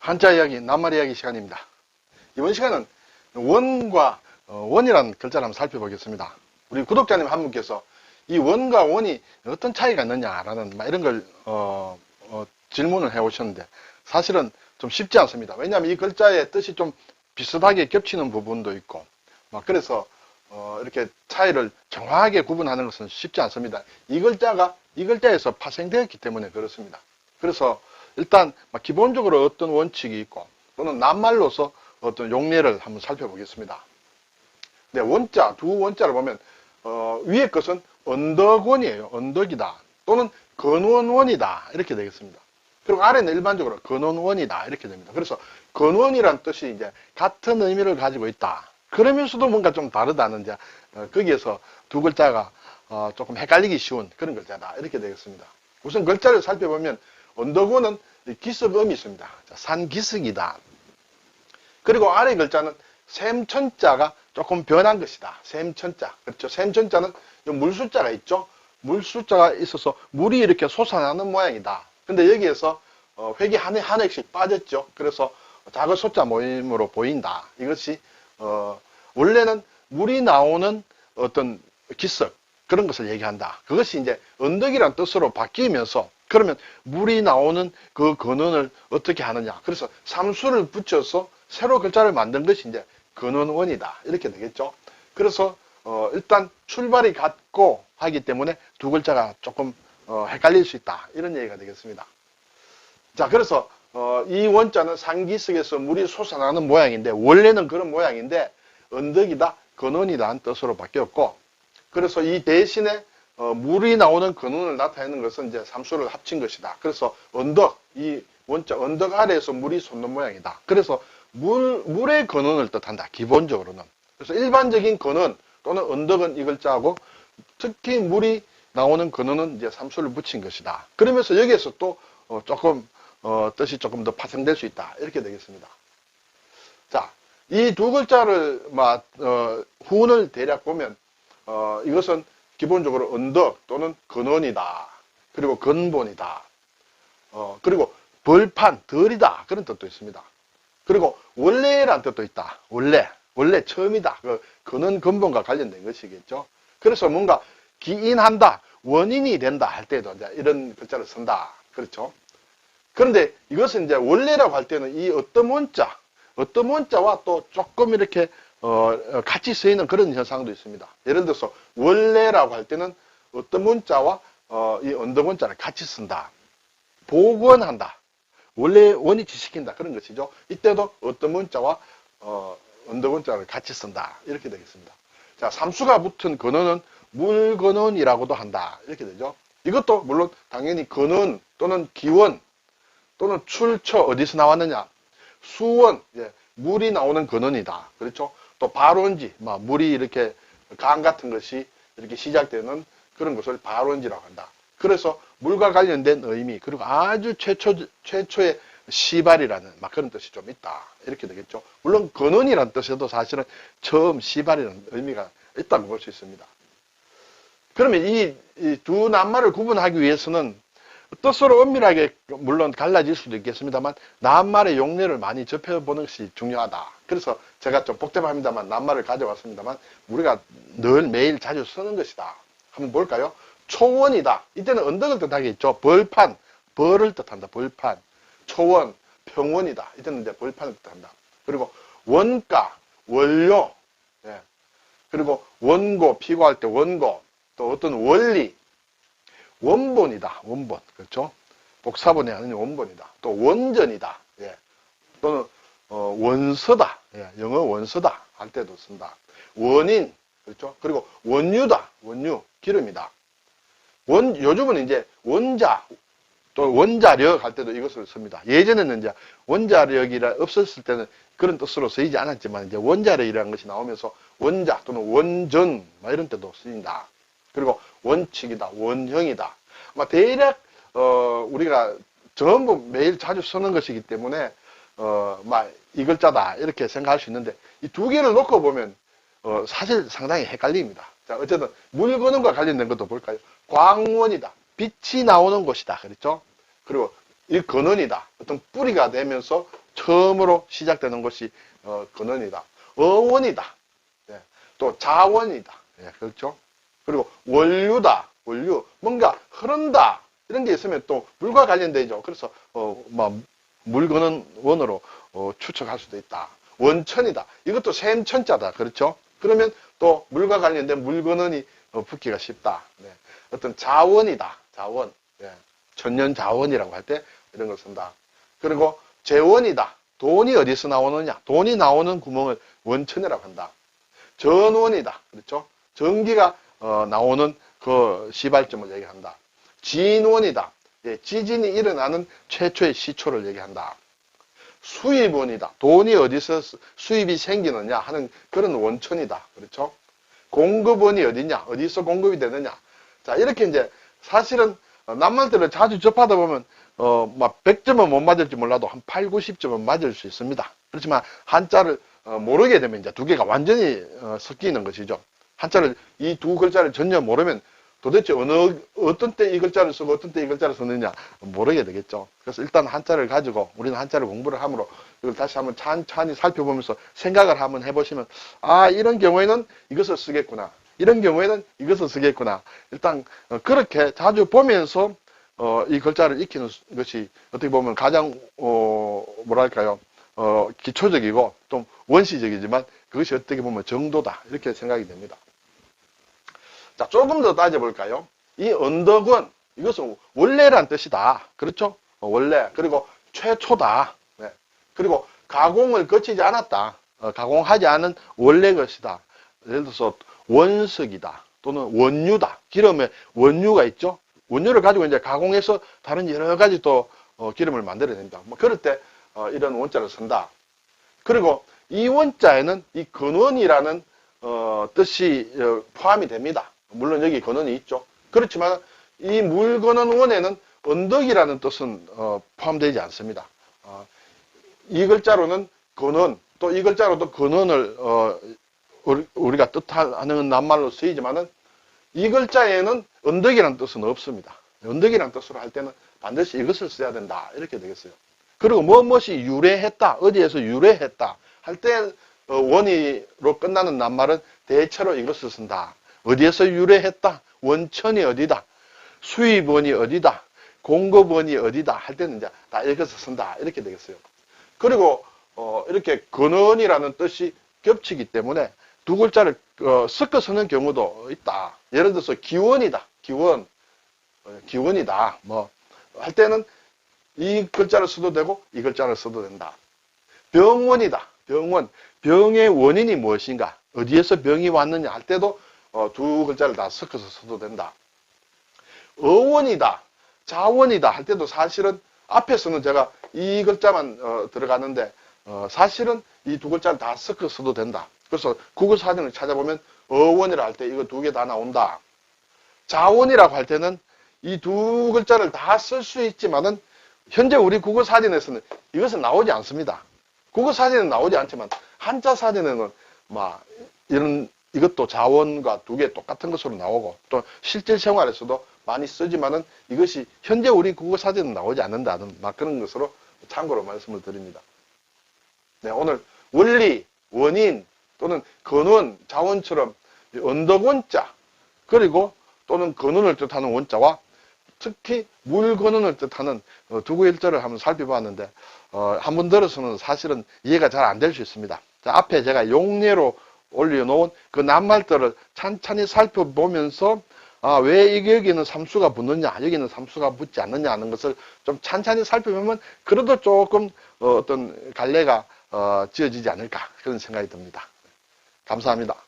한자 이야기, 낱말 이야기 시간입니다. 이번 시간은 원과 어, 원이라는 글자를 한번 살펴보겠습니다. 우리 구독자님 한 분께서 이 원과 원이 어떤 차이가 있느냐라는 막 이런 걸 어, 어, 질문을 해 오셨는데 사실은 좀 쉽지 않습니다. 왜냐하면 이 글자의 뜻이 좀 비슷하게 겹치는 부분도 있고 막 그래서 어, 이렇게 차이를 정확하게 구분하는 것은 쉽지 않습니다. 이 글자가 이 글자에서 파생되었기 때문에 그렇습니다. 그래서 일단 막 기본적으로 어떤 원칙이 있고 또는 낱말로서 어떤 용례를 한번 살펴보겠습니다. 네, 원자, 두 원자를 보면 어, 위에 것은 언덕원이에요. 언덕이다. 또는 근원원이다. 이렇게 되겠습니다. 그리고 아래는 일반적으로 근원원이다. 이렇게 됩니다. 그래서 근원이란 뜻이 이제 같은 의미를 가지고 있다. 그러면서도 뭔가 좀 다르다는 이제 어, 거기에서 두 글자가 어, 조금 헷갈리기 쉬운 그런 글자다. 이렇게 되겠습니다. 우선 글자를 살펴보면 언덕원은 기습음이 있습니다. 자, 산기슭이다. 그리고 아래 글자는 샘천자가 조금 변한 것이다. 샘천자. 그렇죠. 샘천자는 물숫자가 있죠. 물숫자가 있어서 물이 이렇게 솟아나는 모양이다. 근데 여기에서 어, 획이 한, 획, 한 획씩 빠졌죠. 그래서 작은 숫자 모임으로 보인다. 이것이 어, 원래는 물이 나오는 어떤 기석 그런 것을 얘기한다. 그것이 이제 언덕이란 뜻으로 바뀌면서 그러면 물이 나오는 그 근원을 어떻게 하느냐. 그래서 삼수를 붙여서 새로 글자를 만든 것이 이제 근원원이다. 이렇게 되겠죠. 그래서 어, 일단 출발이 같고 하기 때문에 두 글자가 조금 어, 헷갈릴 수 있다. 이런 얘기가 되겠습니다. 자, 그래서 어, 이 원자는 상기석에서 물이 솟아나는 모양인데 원래는 그런 모양인데 언덕이다, 근원이다는 뜻으로 바뀌었고 그래서 이 대신에 어, 물이 나오는 근원을 나타내는 것은 이제 삼수를 합친 것이다. 그래서 언덕, 이 원자 언덕 아래에서 물이 솟는 모양이다. 그래서 물, 물의 근원을 뜻한다. 기본적으로는. 그래서 일반적인 근원 또는 언덕은 이 글자하고 특히 물이 나오는 근원은 이제 삼수를 붙인 것이다. 그러면서 여기에서 또 어, 조금 어, 뜻이 조금 더 파생될 수 있다. 이렇게 되겠습니다. 자, 이 두 글자를 막 어, 후운을 대략 보면 어, 이것은 기본적으로 언덕 또는 근원이다. 그리고 근본이다. 어, 그리고 벌판, 덜이다. 그런 뜻도 있습니다. 그리고 원래란 뜻도 있다. 원래, 원래 처음이다. 그 근원 근본과 관련된 것이겠죠. 그래서 뭔가 기인한다, 원인이 된다 할 때도 이제 이런 글자를 쓴다. 그렇죠. 그런데 이것은 이제 원래라고 할 때는 이 어떤 원자, 어떤 원자와 또 조금 이렇게 어, 같이 쓰이는 그런 현상도 있습니다. 예를 들어서 원래라고 할 때는 어떤 문자와 어, 이 언덕 문자를 같이 쓴다. 복원한다. 원래 원위치 시킨다. 그런 것이죠. 이때도 어떤 문자와 어, 언덕 문자를 같이 쓴다. 이렇게 되겠습니다. 자, 삼수가 붙은 근원은 물근원이라고도 한다. 이렇게 되죠. 이것도 물론 당연히 근원 또는 기원 또는 출처 어디서 나왔느냐. 수원, 예, 물이 나오는 근원이다. 그렇죠? 또 발원지, 막 물이 이렇게 강 같은 것이 이렇게 시작되는 그런 것을 발원지라고 한다. 그래서 물과 관련된 의미, 그리고 아주 최초, 최초의 시발이라는 막 그런 뜻이 좀 있다. 이렇게 되겠죠. 물론 근원이라는 뜻에도 사실은 처음 시발이라는 의미가 있다고 볼 수 있습니다. 그러면 이 두 낱말을 구분하기 위해서는 뜻으로 엄밀하게 물론 갈라질 수도 있겠습니다만 낱말의 용례를 많이 접해보는 것이 중요하다. 그래서 제가 좀 복잡합니다만 낱말을 가져왔습니다만 우리가 늘 매일 자주 쓰는 것이다. 한번 볼까요? 초원이다. 이때는 언덕을 뜻하겠죠. 벌판, 벌을 뜻한다. 벌판. 초원, 평원이다. 이때는 이제 벌판을 뜻한다. 그리고 원가, 원료, 예. 그리고 원고, 피고할 때 원고, 또 어떤 원리, 원본이다. 원본. 그렇죠? 복사본이 아닌 원본이다. 또 원전이다. 예. 또는 어, 원서다. 예. 영어 원서다. 할 때도 쓴다. 원인. 그렇죠? 그리고 원유다. 원유. 기름이다. 원, 요즘은 이제 원자, 또 원자력 할 때도 이것을 씁니다. 예전에는 이제 원자력이라 없었을 때는 그런 뜻으로 쓰이지 않았지만 이제 원자력이라는 것이 나오면서 원자 또는 원전 막 이런 때도 쓰인다. 그리고 원칙이다, 원형이다. 막 대략 어, 우리가 전부 매일 자주 쓰는 것이기 때문에 어, 막 이 글자다 이렇게 생각할 수 있는데 이 두 개를 놓고 보면 어, 사실 상당히 헷갈립니다. 자, 어쨌든 물건과 관련된 것도 볼까요? 광원이다. 빛이 나오는 곳이다. 그렇죠? 그리고 이 근원이다. 어떤 뿌리가 되면서 처음으로 시작되는 것이 어, 근원이다. 어원이다. 예. 또 자원이다. 예, 그렇죠? 그리고 원류다. 원류. 뭔가 흐른다. 이런 게 있으면 또 물과 관련되죠. 그래서 어, 막 물건은 원으로 어, 추측할 수도 있다. 원천이다. 이것도 샘천자다. 그렇죠? 그러면 또 물과 관련된 물건원이 어, 붙기가 쉽다. 네. 어떤 자원이다. 자원. 예. 천년 자원이라고 할 때 이런 걸 쓴다. 그리고 재원이다. 돈이 어디서 나오느냐? 돈이 나오는 구멍을 원천이라고 한다. 전원이다. 그렇죠? 전기가 어, 나오는 그 시발점을 얘기한다. 진원이다. 예, 지진이 일어나는 최초의 시초를 얘기한다. 수입원이다. 돈이 어디서 수- 수입이 생기느냐 하는 그런 원천이다. 그렇죠? 공급원이 어디냐? 어디서 공급이 되느냐? 자, 이렇게 이제 사실은 어, 낱말들을 자주 접하다 보면 어, 막 100점은 못 맞을지 몰라도 한 8, 90점은 맞을 수 있습니다. 그렇지만 한자를 어, 모르게 되면 이제 두 개가 완전히 어, 섞이는 것이죠. 한자를 이 두 글자를 전혀 모르면 도대체 어느 어떤 때 이 글자를 쓰고 어떤 때 이 글자를 쓰느냐 모르게 되겠죠. 그래서 일단 한자를 가지고 우리는 한자를 공부를 함으로 이걸 다시 한번 찬찬히 살펴보면서 생각을 한번 해보시면 아 이런 경우에는 이것을 쓰겠구나. 이런 경우에는 이것을 쓰겠구나. 일단 어, 그렇게 자주 보면서 어, 이 글자를 익히는 것이 어떻게 보면 가장 어, 뭐랄까요 어, 기초적이고 좀 원시적이지만 그것이 어떻게 보면 정도다 이렇게 생각이 됩니다. 자 조금 더 따져볼까요? 이 언덕은 이것은 원래란 뜻이다. 그렇죠? 어, 원래 그리고 최초다. 네. 그리고 가공을 거치지 않았다. 어, 가공하지 않은 원래 것이다. 예를 들어서 원석이다. 또는 원유다. 기름에 원유가 있죠. 원유를 가지고 이제 가공해서 다른 여러 가지 또 어, 기름을 만들어낸다. 뭐 그럴 때 어, 이런 원자를 쓴다. 그리고 이 원자에는 이 근원이라는 어, 뜻이 어, 포함이 됩니다. 물론 여기 근원이 있죠. 그렇지만 이 물근원 원에는 언덕이라는 뜻은 어, 포함되지 않습니다. 어, 이 글자로는 근원, 또 이 글자로도 근원을 어, 우리- 우리가 뜻하는 낱말로 쓰이지만은 이 글자에는 언덕이라는 뜻은 없습니다. 언덕이라는 뜻으로 할 때는 반드시 이것을 써야 된다. 이렇게 되겠어요. 그리고 무엇이 유래했다. 어디에서 유래했다. 할 때 원이로 끝나는 낱말은 대체로 이것을 쓴다. 어디에서 유래했다. 원천이 어디다. 수입원이 어디다. 공급원이 어디다. 할 때는 이제 다 이것을 쓴다. 이렇게 되겠어요. 그리고 어, 이렇게 근원이라는 뜻이 겹치기 때문에 두 글자를 어, 섞어 쓰는 경우도 있다. 예를 들어서 기원이다. 기원. 어, 기원이다. 뭐 할 때는 이 글자를 써도 되고 이 글자를 써도 된다. 병원이다. 병원. 병의 원인이 무엇인가? 어디에서 병이 왔느냐 할 때도 어, 두 글자를 다 섞어서 써도 된다. 어원이다. 자원이다 할 때도 사실은 앞에서는 제가 이 글자만 어, 들어가는데 어, 사실은 이 두 글자를 다 섞어 써도 된다. 그래서 국어 사전을 찾아보면 어원이라 할 때 이거 두 개 다 나온다. 자원이라고 할 때는 이 두 글자를 다 쓸 수 있지만은 현재 우리 국어 사전에서는 이것은 나오지 않습니다. 국어 사전에는 나오지 않지만 한자 사전에는 막 이런 이것도 자원과 두 개 똑같은 것으로 나오고 또 실제 생활에서도 많이 쓰지만은 이것이 현재 우리 국어 사전에 나오지 않는다는 막 그런 것으로 참고로 말씀을 드립니다. 네, 오늘 원리, 원인 또는 근원, 자원처럼 언덕 원자 그리고 또는 근원을 뜻하는 원자와 특히 물 근원을 뜻하는 어, 두구 일자를 한번 살펴봤는데 어, 한번 들어서는 사실은 이해가 잘 안 될 수 있습니다. 자, 앞에 제가 용례로 올려놓은 그 낱말들을 찬찬히 살펴보면서 아, 왜 여기는 삼수가 붙느냐, 여기는 삼수가 붙지 않느냐 하는 것을 좀 찬찬히 살펴보면 그래도 조금 어, 떤 갈래가 어, 지어지지 않을까 그런 생각이 듭니다. 감사합니다.